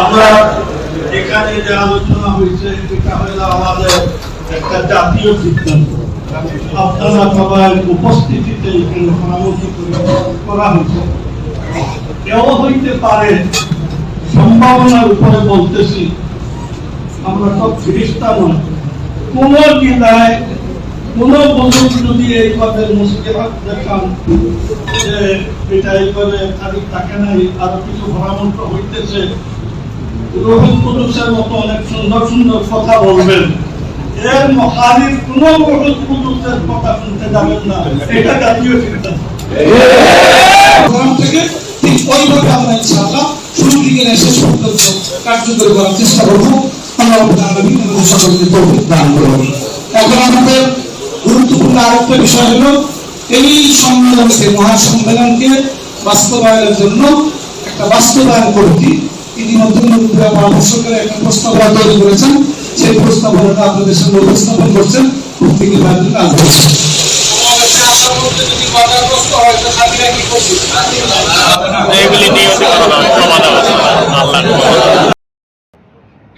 আমরা এখানে যে আলোচনা হয়েছে, এটা আমাদের একটা জাতীয় সিদ্ধান্ত। আপনারা সবাই উপস্থিতিতে করা হয়েছে। কেউ হইতে পারে, সম্ভাবনার উপরে বলতেছি, আমরা সব ফিরিস্তা নয়। কোন জেলায় কোন বুজুর্গ যদি এইভাবে মুশকিলাত দেখান। যে এটা এইভাবে তারিখ থাকে নাই কিছু পরামর্শ হইতেছে। মতো অনেক সুন্দর সুন্দর কথা বলবেন। এর কোন কথা শুনতে যাবেন না। এটা জাতীয় ইনশাআল্লাহ শুরু কার্যকরী করার চেষ্টা করব আমরা সকলকে দান করব এখন আমাদের গুরুত্বপূর্ণ আরেকটা বিষয় হলো এই সম্মেলনকে মহাসম্মেলনকে বাস্তবায়নের জন্য একটা বাস্তবায়ন কমিটি ইতিমধ্যে পরামর্শ করে একটা প্রস্তাবনা তৈরি করেছেন। সেই প্রস্তাবনাটা আপনাদের সামনে উপস্থাপন করছেন প্রত্যেকে বাড়িতে কাজ করছেন সমাবেশে আসার মধ্যে যদি বাধাগ্রস্ত হয় তো সাথীরা কি করবে এগুলি নিয়মিত করা হবে সমাধান আছে আল্লাহ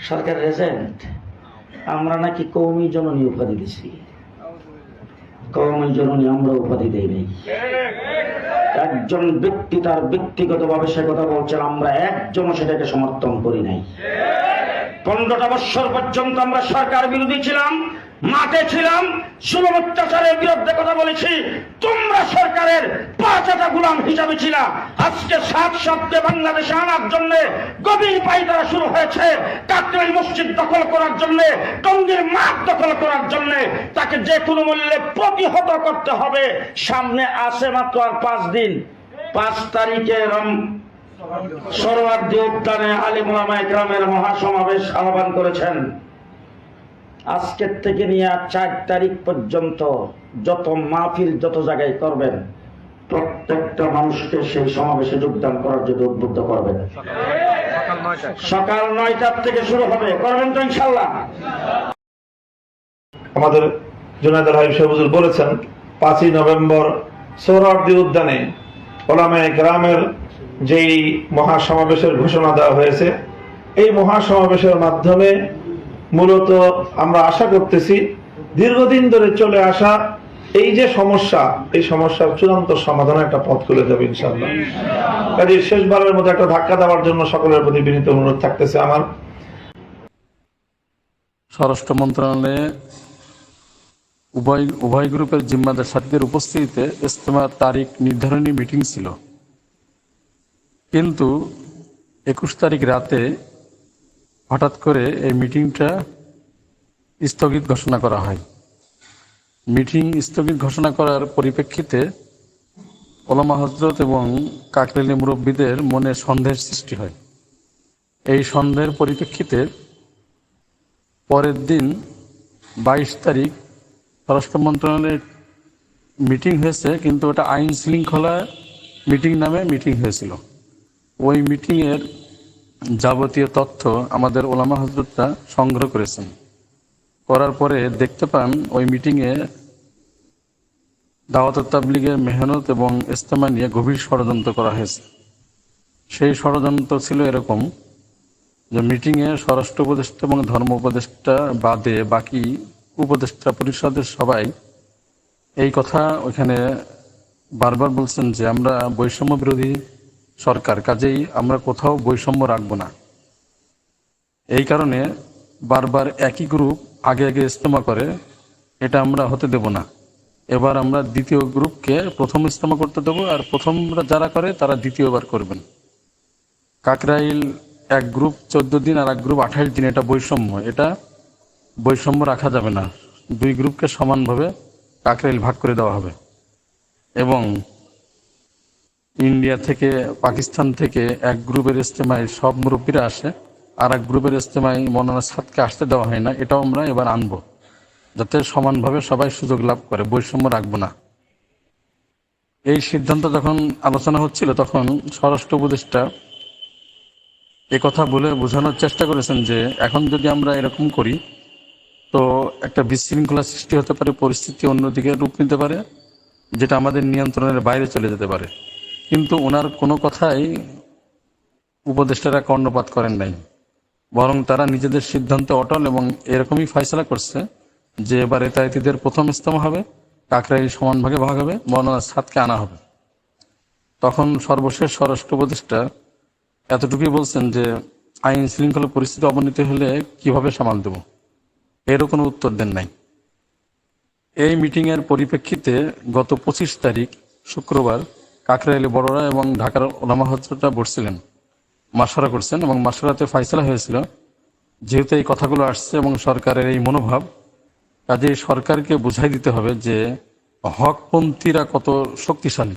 সরকারের এজেন্ট আমরা নাকি কৌমি জননী উপাধি দিছি। কৌমি জননী আমরা উপাধি দেই নাই। একজন ব্যক্তি তার ব্যক্তিগতভাবে সে কথা বলছেন, আমরা একজনও সেটাকে সমর্থন করি নাই। পনেরোটা বৎসর পর্যন্ত আমরা সরকার বিরোধী ছিলাম মাঠে ছিলাম সুলভ অত্যাচারের বিরুদ্ধে কথা বলেছি। তোমরা সরকারের পাঁচটা গুলাম হিসাবে ছিল। আজকে সাত শব্দে বাংলাদেশে আনার জন্য গভীর পাইতারা শুরু হয়েছে। কাকরাই মসজিদ দখল করার জন্য, টঙ্গীর মাঠ দখল করার জন্য তাকে যে কোনো মূল্যে প্রতিহত করতে হবে। সামনে আসে মাত্র আর পাঁচ দিন। পাঁচ তারিখে রম- সরোয়ার্দী উদ্যানে আলিমুলামা গ্রামের মহাসমাবেশ আহ্বান করেছেন। আজকের থেকে নিয়ে চার তারিখ পর্যন্ত যত মাহফিল যত জায়গায় করবেন, প্রত্যেকটা মানুষকে সেই সমাবেশে যোগদান করার জন্য উদ্বুদ্ধ করবেন। সকাল নয়টার থেকে শুরু হবে। করবেন তো ইনশাল্লাহ আমাদের জুনায়দ আল হাবিব সাহেব বলেছেন, পাঁচই নভেম্বর সোহরাওয়ার্দী উদ্যানে ওলামে গ্রামের যেই মহাসমাবেশের ঘোষণা দেওয়া হয়েছে, এই মহাসমাবেশের মাধ্যমে মূলত আমরা আশা করতেছি দীর্ঘদিন ধরে চলে আসা এই যে সমস্যা, এই সমস্যার চূড়ান্ত সমাধানের একটা পথ খুলে যাবে ইনশাল্লাহ কাজে শেষবারের মধ্যে একটা ধাক্কা দেওয়ার জন্য সকলের প্রতি বিনীত অনুরোধ থাকতেছে আমার। স্বরাষ্ট্র মন্ত্রণালয়ে উভয় উভয় গ্রুপের জিম্মাদার সাথীদের উপস্থিতিতে ইজতেমার তারিখ নির্ধারণী মিটিং ছিল। কিন্তু একুশ তারিখ রাতে হঠাৎ করে এই মিটিংটা স্থগিত ঘোষণা করা হয়। মিটিং স্থগিত ঘোষণা করার পরিপ্রেক্ষিতে ওলামা হজরত এবং কাকরেলি মুরব্বীদের মনে সন্দেহের সৃষ্টি হয়। এই সন্দেহের পরিপ্রেক্ষিতে পরের দিন বাইশ তারিখ স্বরাষ্ট্র মন্ত্রণালয়ের মিটিং হয়েছে, কিন্তু ওটা আইন শৃঙ্খলা মিটিং নামে মিটিং হয়েছিল। ওই মিটিংয়ের যাবতীয় তথ্য আমাদের ওলামা হজরতরা সংগ্রহ করেছেন। করার পরে দেখতে পান ওই মিটিংয়ে দাওয়াত তাবলিগের মেহনত এবং ইস্তেমা নিয়ে গভীর ষড়যন্ত্র করা হয়েছে। সেই ষড়যন্ত্র ছিল এরকম যে মিটিংয়ে স্বরাষ্ট্র উপদেষ্টা এবং ধর্ম উপদেষ্টা বাদে বাকি উপদেষ্টা পরিষদের সবাই এই কথা ওইখানে বারবার বলছেন যে আমরা বৈষম্য বিরোধী সরকার, কাজেই আমরা কোথাও বৈষম্য রাখব না। এই কারণে বারবার একই গ্রুপ আগে আগে ইস্তেমা করে, এটা আমরা হতে দেব না। এবার আমরা দ্বিতীয় গ্রুপকে প্রথম ইস্তেমা করতে দেবো, আর প্রথম যারা করে তারা দ্বিতীয়বার করবেন। কাকরাইল এক গ্রুপ চোদ্দ দিন, আর এক গ্রুপ আঠাইশ দিন, এটা বৈষম্য। এটা বৈষম্য রাখা যাবে না। দুই গ্রুপকে সমানভাবে কাকরাইল ভাগ করে দেওয়া হবে। এবং ইন্ডিয়া থেকে, পাকিস্তান থেকে এক গ্রুপের ইস্তেমায় সব মুরব্বীরা আসে, আর এক গ্রুপের ইস্তেমায় মৌলানা সাদকে আসতে দেওয়া হয় না, এটাও আমরা এবার আনব, যাতে সমানভাবে সবাই সুযোগ লাভ করে, বৈষম্য রাখব না। এই সিদ্ধান্ত যখন আলোচনা হচ্ছিল, তখন স্বরাষ্ট্র উপদেষ্টা কথা বলে বোঝানোর চেষ্টা করেছেন যে, এখন যদি আমরা এরকম করি, তো একটা বিশৃঙ্খলা সৃষ্টি হতে পারে, পরিস্থিতি অন্যদিকে রূপ নিতে পারে, যেটা আমাদের নিয়ন্ত্রণের বাইরে চলে যেতে পারে। কিন্তু ওনার কোনো কথাই উপদেষ্টারা কর্ণপাত করেন নাই। বরং তারা নিজেদের সিদ্ধান্তে অটল এবং এরকমই ফয়সলা করছে যে এবার এতায়তীদের প্রথম ইস্তমা হবে কাকরাই সমান ভাগে ভাগ হবে মৌলানা সাদকে আনা হবে। তখন সর্বশেষ স্বরাষ্ট্র উপদেষ্টা এতটুকুই বলছেন যে আইন শৃঙ্খলা পরিস্থিতি অবনতি হলে কীভাবে সামাল দেব? এরও কোনো উত্তর দেন নাই। এই মিটিংয়ের পরিপ্রেক্ষিতে গত পঁচিশ তারিখ শুক্রবার কাকরাইলে বড়রা এবং ঢাকার ওলামা হজরতরা বসছিলেন মাসারা করছেন এবং মাসারাতে ফয়সলা হয়েছিল। যেহেতু এই কথাগুলো আসছে এবং সরকারের এই মনোভাব কাজেই সরকারকে বুঝাই দিতে হবে যে হকপন্থীরা কত শক্তিশালী।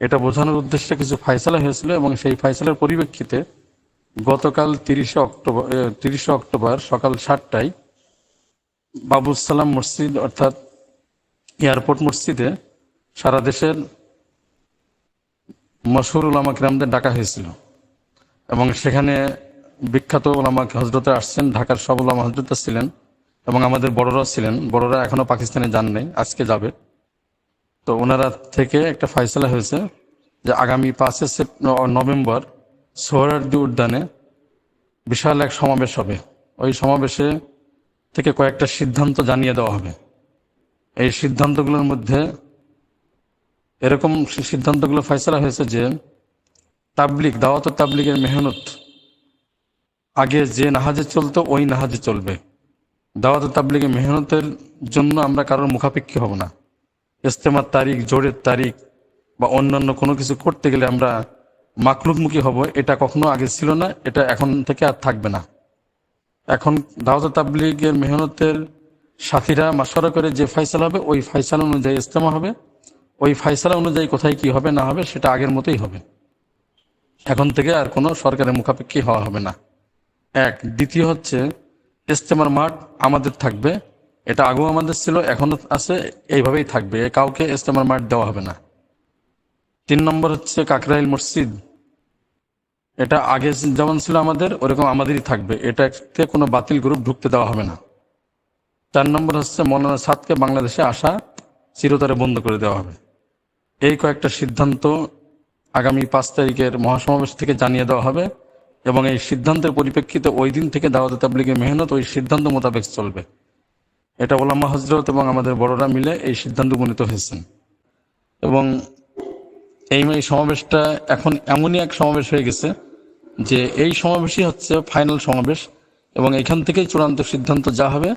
এটা বোঝানোর উদ্দেশ্যে কিছু ফাইসলা হয়েছিল এবং সেই ফাইসলার পরিপ্রেক্ষিতে গতকাল তিরিশে অক্টোবর তিরিশে অক্টোবর সকাল সাতটায় বাবুসালাম মসজিদ অর্থাৎ এয়ারপোর্ট মসজিদে সারা দেশের মশহুর উলামা কিরামদের ডাকা হয়েছিল। এবং সেখানে বিখ্যাত ওলামা হজরতে আসছেন, ঢাকার সব ওলামা হজরত ছিলেন এবং আমাদের বড়রা ছিলেন। বড়রা এখনও পাকিস্তানে যান নাই, আজকে যাবে। তো ওনারা থেকে একটা ফয়সলা হয়েছে যে আগামী পাঁচে নভেম্বর সোহরার্দি উদ্যানে বিশাল এক সমাবেশ হবে। ওই সমাবেশে থেকে কয়েকটা সিদ্ধান্ত জানিয়ে দেওয়া হবে। এই সিদ্ধান্তগুলোর মধ্যে এরকম সিদ্ধান্তগুলো ফয়সলা হয়েছে যে তাবলিক দাওয়াত তাবলিগের মেহনত আগে যে নাহাজে চলতো, ওই নাহাজে চলবে। দাওয়াত তাবলিগের মেহনতের জন্য আমরা কারোর মুখাপেক্ষী হব না। ইস্তেমার তারিখ, জোরের তারিখ বা অন্যান্য কোনো কিছু করতে গেলে আমরা মাকলুকমুখী হব। এটা কখনো আগে ছিল না, এটা এখন থেকে আর থাকবে না। এখন দাওয়াত তাবলিগের মেহনতের সাথীরা মাসরা করে যে ফাইসালা হবে, ওই ফাইসালা অনুযায়ী ইস্তেমা হবে। ওই ফাইসালা অনুযায়ী কোথায় কি হবে না হবে সেটা আগের মতোই হবে। এখন থেকে আর কোনো সরকারের মুখাপেক্ষী হওয়া হবে না। এক, দ্বিতীয় হচ্ছে, ইস্তেমার মাঠ আমাদের থাকবে। এটা আগেও আমাদের ছিল এখনও আছে, এইভাবেই থাকবে। কাউকে ইস্তেমার মাঠ দেওয়া হবে না। তিন নম্বর হচ্ছে কাকরাইল মসজিদ। এটা আগে যেমন ছিল আমাদের, ওরকম আমাদেরই থাকবে। এটাতে কোনো বাতিল গ্রুপ ঢুকতে দেওয়া হবে না। চার নম্বর হচ্ছে মৌলানা সাদকে বাংলাদেশে আসা, চিরতরে বন্ধ করে দেওয়া হবে। এই কয়েকটা সিদ্ধান্ত আগামী পাঁচ তারিখের মহাসমাবেশ থেকে জানিয়ে দেওয়া হবে এবং এই সিদ্ধান্তের পরিপ্রেক্ষিতে ওই দিন থেকে দাওয়াত তাবলিগের মেহনত ওই সিদ্ধান্ত মোতাবেক চলবে। এটা ওলামা হজরত এবং আমাদের বড়রা মিলে এই সিদ্ধান্ত উপনীত হয়েছেন। এবং এই সমাবেশটা এখন এমনই এক সমাবেশ হয়ে গেছে যে এই সমাবেশই হচ্ছে ফাইনাল সমাবেশ এবং এখান থেকেই চূড়ান্ত সিদ্ধান্ত যা হবে,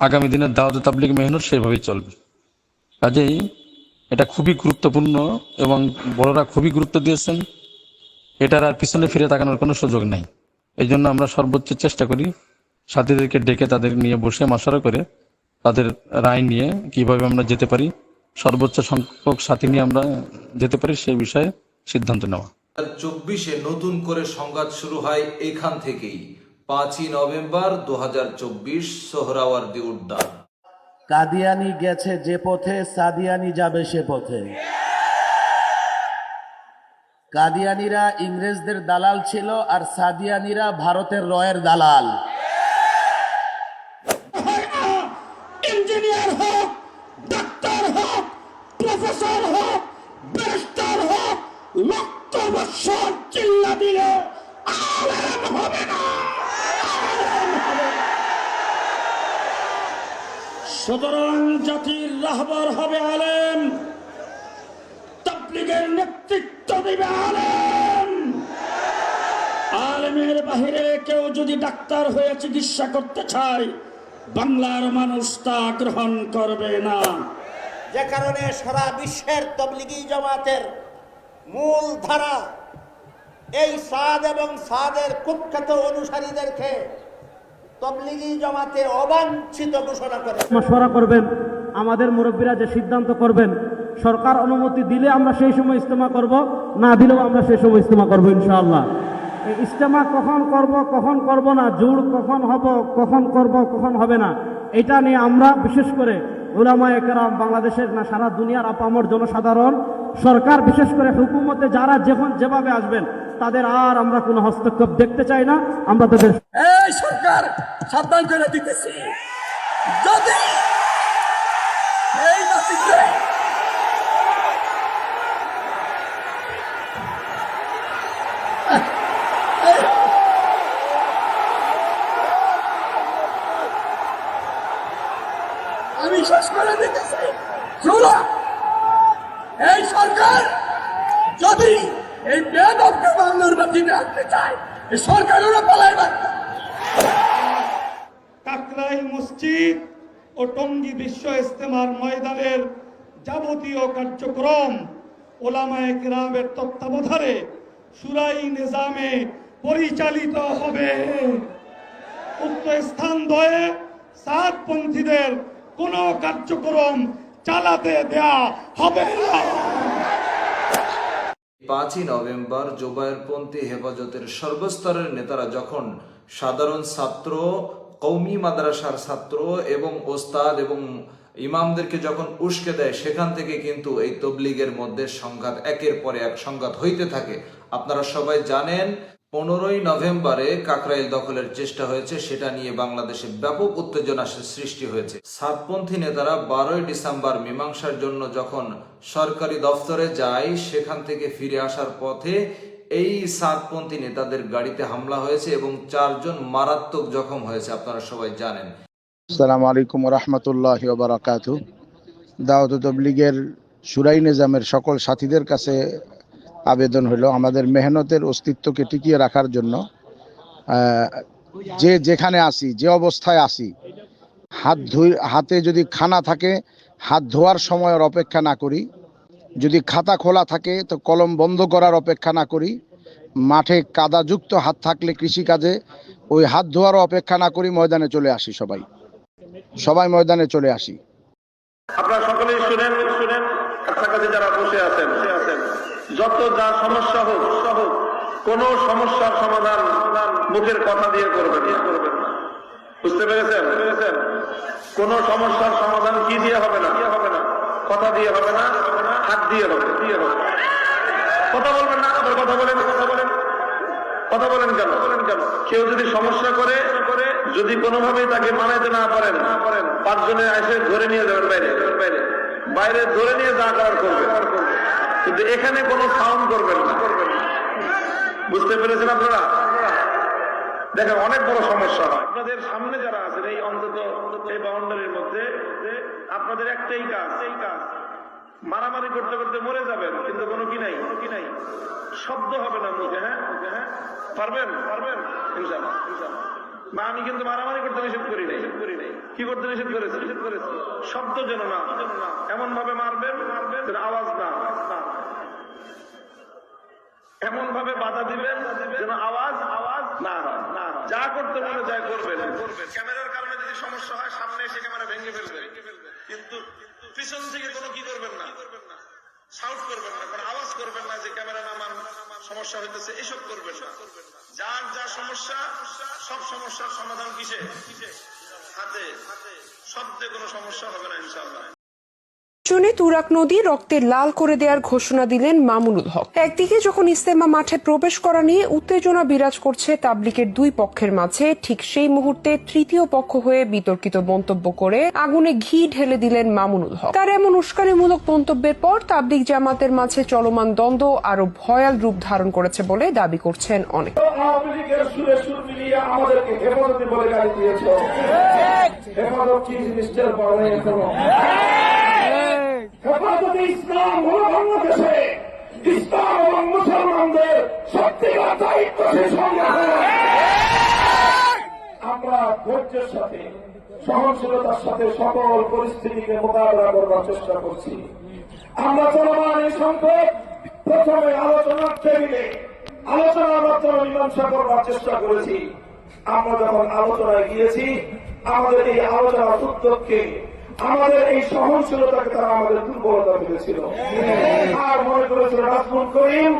আগামী দিনের দাওয়াত তাবলিগ মেহনত সেইভাবেই চলবে। কাজেই এটা খুবই গুরুত্বপূর্ণ এবং বড়রা খুবই গুরুত্ব দিয়েছেন। এটার আর পিছনে ফিরে তাকানোর কোনো সুযোগ নাই। এই জন্য আমরা সর্বোচ্চ চেষ্টা করি সাথীদেরকে ডেকে তাদের নিয়ে বসে মশারা করে তাদের রায় নিয়ে কীভাবে আমরা যেতে পারি, সর্বোচ্চ সংখ্যক সাথী নিয়ে আমরা যেতে পারি সেই বিষয়ে সিদ্ধান্ত নেওয়া। চব্বিশে নতুন করে সংঘাত শুরু হয় এখান থেকেই, পাঁচই নভেম্বর দু হাজার চব্বিশ সোহরাওয়ার্দী উদ্যান। কাদিয়ানি গেছে যে পথে, সাদিয়ানি যাবে সে পথে। কাদিয়ানিরা ইংরেজদের দালাল ছিল আর সাদিয়ানিরা ভারতের রয়ের দালাল ইঞ্জিনিয়ার হোক ডাক্তার হোক প্রফেসর হোক ব্যারিস্টার হোক লক্ষ বৎসর চিল্লা দিলে আলেম হবে না সুতরাং জাতির রাহবার হবে আলেম। তাবলিগের নেতৃত্ব দিবে আলেম। আলেমের বাহিরে কেউ যদি ডাক্তার হয়ে চিকিৎসা করতে চায়, বাংলার মানুষ তা গ্রহণ করবে না। যে কারণে সারা বিশ্বের তবলিগি জামাতের মূল ধারা এই সাদ এবং সাদের কুখ্যাত অনুসারীদেরকে তবলিগি জামাতে অবাঞ্ছিত ঘোষণা করে মশওয়ারা করবেন, আমাদের মুরব্বীরা যে সিদ্ধান্ত করবেন, সরকার অনুমতি দিলে আমরা সেই সময় ইজতেমা করব, না দিলেও আমরা সেই সময় ইজতেমা করব ইনশাআল্লাহ। এই ইজতেমা কখন করব কখন করব না জুড় কখন হব, কখন করব, কখন হবে না, এটা নিয়ে আমরা বিশেষ করে ওলামা একরাম বাংলাদেশের না সারা দুনিয়ার আপামর জনসাধারণ, সরকার বিশেষ করে হুকুমতে যারা যখন যেভাবে আসবেন তাদের আর আমরা কোনো হস্তক্ষেপ দেখতে চাই না, আমরা তাদের এই সরকার সাবধান করে দিতেছি। যদি আমি শেষ করে দিতেছি। এই সরকার যদি এই বেদবকে চায়। এই কাকরাইল মসজিদ ও টঙ্গী বিশ্ব ইস্তেমার ময়দানের যাবতীয় কার্যক্রম ওলামায় গ্রামের তত্ত্বাবধানে সুরাই নিজামে পরিচালিত হবে। উক্ত স্থান দয়ে সাতপন্থীদের কোনো কার্যক্রম চালাতে দেয়া হবে না। পাঁচই নভেম্বর জোবায়েরপন্থী হেফাজতের সর্বস্তরের নেতারা যখন সাধারণ ছাত্র কৌমি মাদ্রাসার ছাত্র এবং ওস্তাদ এবং ইমামদেরকে যখন উস্কে দেয়, সেখান থেকে কিন্তু এই তবলিগের মধ্যে সংঘাত, একের পরে এক সংঘাত হইতে থাকে। আপনারা সবাই জানেন পনেরোই নভেম্বরে কাকরাইল দখলের চেষ্টা হয়েছে, সেটা নিয়ে বাংলাদেশে ব্যাপক উত্তেজনা সৃষ্টি হয়েছে। সাতপন্থী নেতারা বারোই ডিসেম্বর মীমাংসার জন্য যখন সরকারি দফতরে যায়, সেখান থেকে ফিরে আসার পথে এই সাতপন্থী নেতাদের গাড়িতে হামলা হয়েছে এবং চারজন মারাত্মক জখম হয়েছে, আপনারা সবাই জানেন। আসসালামু আলাইকুম রহমতুল্লাহ বারাকাত দাওয়াত তবলিগের সুরাই নিজামের সকল সাথীদের কাছে আবেদন হলো। আমাদের মেহনতের অস্তিত্বকে টিকিয়ে রাখার জন্য যে যেখানে আসি, যে অবস্থায় আসি, হাত ধুই হাতে যদি খানা থাকে, হাত ধোয়ার সময়ের অপেক্ষা না করি। যদি খাতা খোলা থাকে, তো কলম বন্ধ করার অপেক্ষা না করি। মাঠে কাদাযুক্ত হাত থাকলে কৃষিকাজে ওই হাত ধোয়ারও অপেক্ষা না করি, ময়দানে চলে আসি সবাই। সবাই ময়দানে চলে আসি। আপনারা সকলেই শুনেন শুনেন, কাছাকাছি যারা বসে আছেন আছেন। যত যা সমস্যা হোক হোক, কোন সমস্যার সমাধান মুখের কথা দিয়ে করবেন না। বুঝতে পেরেছেন? পেরেছেন কোন সমস্যার সমাধান কি দিয়ে হবে না? হবে না কথা দিয়ে হবে না, হাত দিয়ে হবে। দিয়ে হবে কথা বলবেন না, আবার কথা বলেন। কথা বলেন কথা বলেন কেন? বলেন কেন কেউ যদি সমস্যা করে করে যদি কোনোভাবেই তাকে মানাইতে না পারেন না পারেন পাঁচজনে এসে ধরে নিয়ে যাবেন বাইরে বাইরে। বাইরে ধরে নিয়ে যা করার করবে। কিন্তু এখানে কোনো সাউন্ড করবেন না। বুঝতে পেরেছেন আপনারা? দেখেন, অনেক বড় সমস্যা হয়। আপনাদের সামনে যারা আছেন, এই অন্তত এই বাউন্ডারির মধ্যে, আপনাদের একটাই কাজ, এই কাজ, মারামারি করতে করতে মরে যাবেন, কিন্তু কোনো কি নাই? কি নাই শব্দ হবে না মুখে হ্যাঁ? হ্যাঁ? পারবেন? পারবেন? ইনশাআল্লাহ ইনশাআল্লাহ। বা আমি কিন্তু মারামারি করতে নিষেধ করি নাই। করি নাই কি করতে নিষেধ করেছি? নিষেধ করেছি শব্দ যেন না। এমন ভাবে মারবেন মারবেন আওয়াজ না। না এমন ভাবে বাধা দিবেন যেন আওয়াজ আওয়াজ না না যা করতে মনে যায় করবেন। ক্যামেরার কারণে যদি সমস্যা হয়, সামনে এসে ক্যামেরা ভেঙে ফেলবে। কিন্তু পিছন থেকে কোনো কি করবেন না? না সাউট করবেন না আওয়াজ করবেন না যে ক্যামেরা নামান সমস্যা হইতেছে, এসব করবেন না। যার যা সমস্যা সব সমস্যার সমাধান কিসে হাতে। শব্দে কোনো সমস্যা হবে না ইনশাআল্লাহ। জনে তুরাক নদী রক্তে লাল করে দেওয়ার ঘোষণা দিলেন মামুনুল হক। একদিকে যখন ইস্তেমা মাঠে প্রবেশ করা নিয়ে উত্তেজনা বিরাজ করছে তাবলিকের দুই পক্ষের মাঝে, ঠিক সেই মুহূর্তে তৃতীয় পক্ষ হয়ে বিতর্কিত মন্তব্য করে আগুনে ঘি ঢেলে দিলেন মামুনুল হক। তার এমন উস্কানিমূলক মন্তব্যের পর তাবলিক জামাতের মাঝে চলমান দ্বন্দ্ব আরও ভয়াল রূপ ধারণ করেছে বলে দাবি করছেন অনেক। আমাদেরকে হেফাজত ইসলাম হল বাংলাদেশে। ইসলাম এবং মুসলমানদের সত্যিকার দায়িত্ব শেষ হবে আমরা ধৈর্যের সাথে, সহনশীলতার সাথে সকল পরিস্থিতিকে মোকাবেলা করবার চেষ্টা করছি। আমরা চলমান এই সংকট প্রথমে আলোচনার টেবিলে, আলোচনার মাধ্যমে মীমাংসা করবার চেষ্টা করেছি। আমরা যখন আলোচনায় গিয়েছি, আমাদের এই আলোচনার উদ্যোগকে আমাদের এই সহনশীলতাকে তারা আমাদের দুর্বলতা ভেবেছিল। আর মনে করেছিল রাজমন করিম,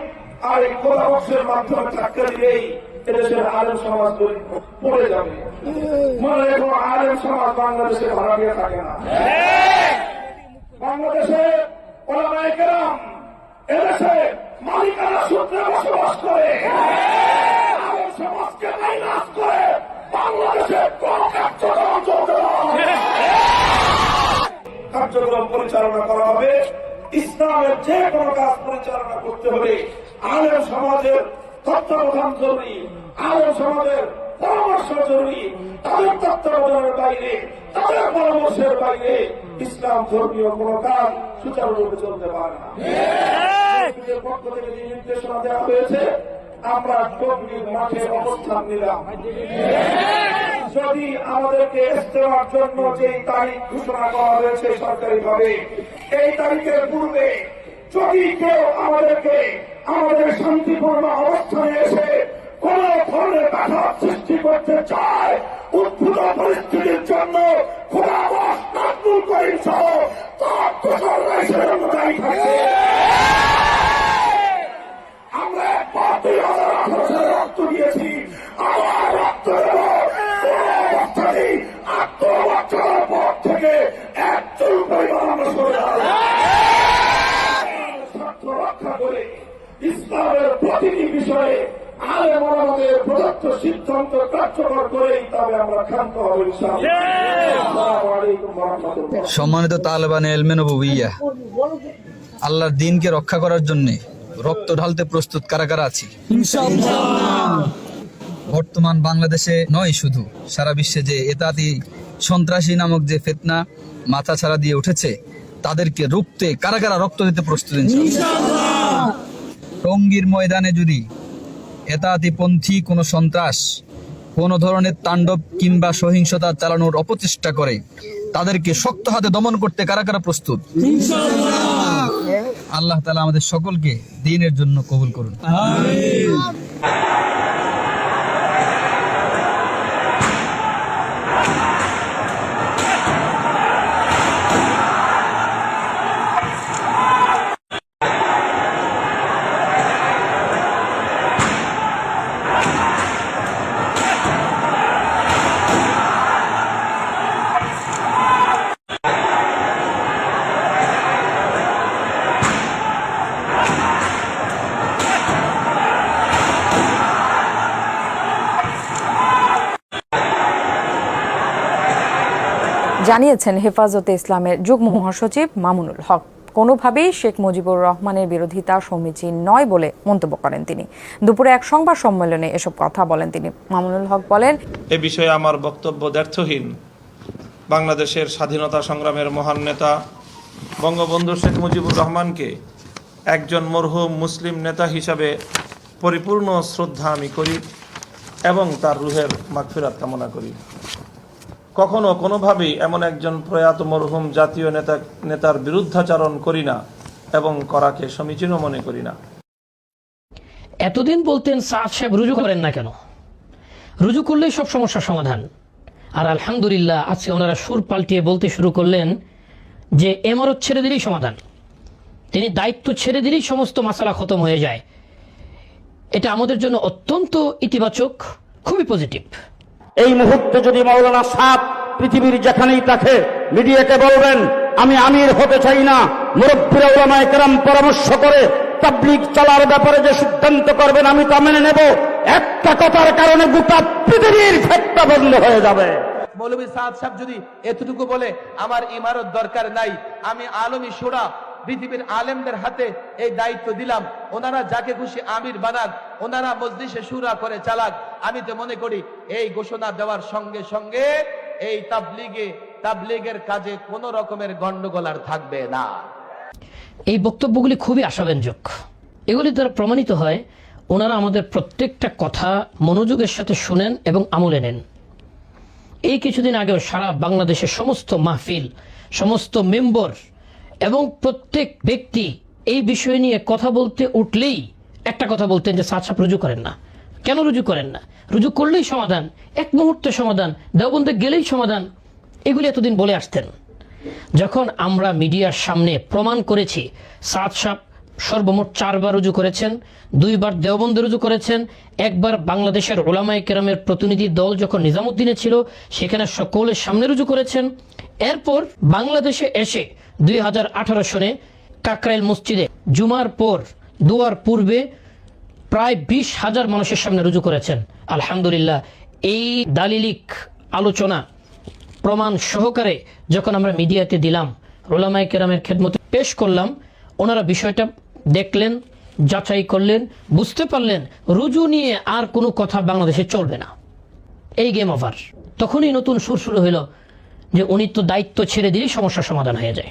আর এই খোলা মাধ্যমে চাকরি দিলেই এদেশের আলেম সমাজ পড়ে যাবে। মনে রেখো, আলেম সমাজ বাংলাদেশে ভাড়া দিয়ে থাকে না। বাংলাদেশে ওলামায়ে কেরাম এদেশে মালিকানা সূত্রে বসবাস করে। সমাজকে মাইনাস করে বাংলাদেশে কোন কার্যক্রম চলবে না। কার্যক্রম পরিচালনা করা হবে। ইসলামের যে কোনো কাজ পরিচালনা করতে হলে আলেম সমাজের তত্ত্বাবধান জরুরি আলেম সমাজের পরামর্শ জরুরি। তাদের তত্ত্বাবধানের বাইরে তাদের পরামর্শের বাইরে ইসলাম ধর্মীয় কোন কাজ সুচারুরূপে চলতে পারে না। পক্ষ থেকে যে নির্দেশনা দেওয়া হয়েছে আমরা মাঠে অবস্থান নিলাম। যদি আমাদেরকে ইস্তেমার জন্য যে তারিখ ঘোষণা করা হয়েছে সরকারিভাবে, এই তারিখের পূর্বে যদি কেউ আমাদেরকে আমাদের শান্তিপূর্ণ অবস্থানে এসে কোন ধরনের বাধা সৃষ্টি করতে চায়, উদ্ভূত পরিস্থিতির জন্য আমরা একবার দুই হাজার আঠারো সালে রক্ত দিয়েছি আবার রক্ত দেব কোন অবস্থাতেই আত্মরক্ষার পর থেকে একজন পরিমাণ আমরা সরে দাঁড়াবো না। স্বার্থ রক্ষা করে ইসলামের প্রতিটি বিষয়ে আলেম আমাদের প্রদত্ত সিদ্ধান্ত কার্যকর করেই তবে আমরা ক্ষান্ত হব সম্মানিত তালেবান এলমেনবুইয়া আল্লাহর দিনকে রক্ষা করার জন্য রক্ত ঢালতে প্রস্তুত কারা কারা আছি? বর্তমান বাংলাদেশে নয় শুধু সারা বিশ্বে যে এতাতি সন্ত্রাসী নামক যে ফেতনা মাথা ছাড়া দিয়ে উঠেছে তাদেরকে রুখতে কারা কারা রক্ত দিতে প্রস্তুত ইনশাআল্লাহ? টঙ্গীর ময়দানে যদি এতাতিপন্থী কোনো সন্ত্রাস কোনো ধরনের তাণ্ডব কিংবা সহিংসতা চালানোর অপচেষ্টা করে তাদেরকে শক্ত হাতে দমন করতে কারা কারা প্রস্তুত? আল্লাহ তালা আমাদের সকলকে দিনের জন্য কবুল করুন। জানিয়েছেন হেফাজতে ইসলামের যুগ্ম মহাসচিব মামুনুল হক। কোনোভাবেই শেখ মুজিবুর রহমানের বিরোধিতা সমীচীন নয় বলে মন্তব্য করেন তিনি। দুপুরে এক সংবাদ সম্মেলনে এসব কথা বলেন তিনি। মামুনুল হক বলেন, এ বিষয়ে আমার বক্তব্য ব্যর্থহীন। বাংলাদেশের স্বাধীনতা সংগ্রামের মহান নেতা বঙ্গবন্ধু শেখ মুজিবুর রহমানকে একজন মরহুম মুসলিম নেতা হিসাবে পরিপূর্ণ শ্রদ্ধা আমি করি এবং তার রুহের মাগফিরাত কামনা করি। কখনো কোনোভাবেই এমন একজন প্রয়াত মরহুম জাতীয় নেতা, নেতার বিরুদ্ধাচারণ করি না এবং করাকে সমীচীনও মনে করি না। এতদিন বলতেন, সাদ সাহেব রুজু করেন না কেন? রুজু করলেই সব সমস্যার সমাধান। আর আলহামদুলিল্লাহ, আজকে ওনারা সুর পাল্টিয়ে বলতে শুরু করলেন যে, এমরত ছেড়ে দিলেই সমাধান। তিনি দায়িত্ব ছেড়ে দিলেই সমস্ত মাসালা খতম হয়ে যায়। এটা আমাদের জন্য অত্যন্ত ইতিবাচক, খুবই পজিটিভ। এই মুহূর্তে যদি মাওলানা সাপ পৃথিবীর যেখানেই থাকে মিডিয়াকে বলবেন, আমি আমির হতে চাই না, মুরব্বীরা ওলামায়ে পরামর্শ করে তাবলিগ চলার ব্যাপারে যে সিদ্ধান্ত করবেন, আমি তা মেনে নেব। একটা কথার কারণে গোটা পৃথিবীর ফেটটা বন্ধ হয়ে যাবে। সাদ সাহেব যদি এতটুকু বলে, আমার ইমারত দরকার নাই, আমি আলমী সুরা পৃথিবীর আলেমদের হাতে এই দায়িত্ব দিলাম। ওনারা যাকে খুশি আমির বানাক ওনারা মজলিসে সুরা করে চালাক। আমি তো মনে করি, এই ঘোষণা দেওয়ার সঙ্গে সঙ্গে এই তাবলিগে, তাবলিগের কাজে কোন রকমের গন্ডগোল আর থাকবে না। এই বক্তব্যগুলি খুবই আশাব্যঞ্জক। এগুলি দ্বারা প্রমাণিত হয়, ওনারা আমাদের প্রত্যেকটা কথা মনোযোগের সাথে শুনেন এবং আমলে নেন। এই কিছুদিন আগেও সারা বাংলাদেশের সমস্ত মাহফিল, সমস্ত মেম্বার এবং প্রত্যেক ব্যক্তি এই বিষয় নিয়ে কথা বলতে উঠলেই একটা কথা বলতেন যে সাপ রুজু করেন না। কেন রুজু করেন না? রুজু করলেই সমাধান, এক মুহূর্তে সমাধান, দেওবন্দে গেলেই সমাধান, এগুলি এতদিন বলে আসতেন। যখন আমরা মিডিয়ার সামনে প্রমাণ করেছি সাত সাপ সর্বমোট চারবার রুজু করেছেন, দুইবার দেওবন্দে রুজু করেছেন, একবার বাংলাদেশের ওলামাই কেরামের প্রতিনিধি দল যখন নিজামুদ্দিনে ছিল, সেখানে সকলের সামনে রুজু করেছেন। এরপর বাংলাদেশে এসে দুই হাজার আঠারো সনে কাকরাইল মসজিদে জুমার পর, দুয়ার পূর্বে প্রায় বিশ হাজার মানুষের সামনে রুজু করেছেন। আলহামদুলিল্লাহ, এই দালিলিক আলোচনা প্রমাণ সহকারে যখন আমরা মিডিয়াতে দিলাম রোলামাই কেরামের খেদমতে পেশ করলাম ওনারা বিষয়টা দেখলেন, যাচাই করলেন, বুঝতে পারলেন রুজু নিয়ে আর কোনো কথা বাংলাদেশে চলবে না। এই গেম ওভার তখনই নতুন সুর শুরু হইল যে উনি তো দায়িত্ব ছেড়ে দিলেই সমস্যার সমাধান হয়ে যায়।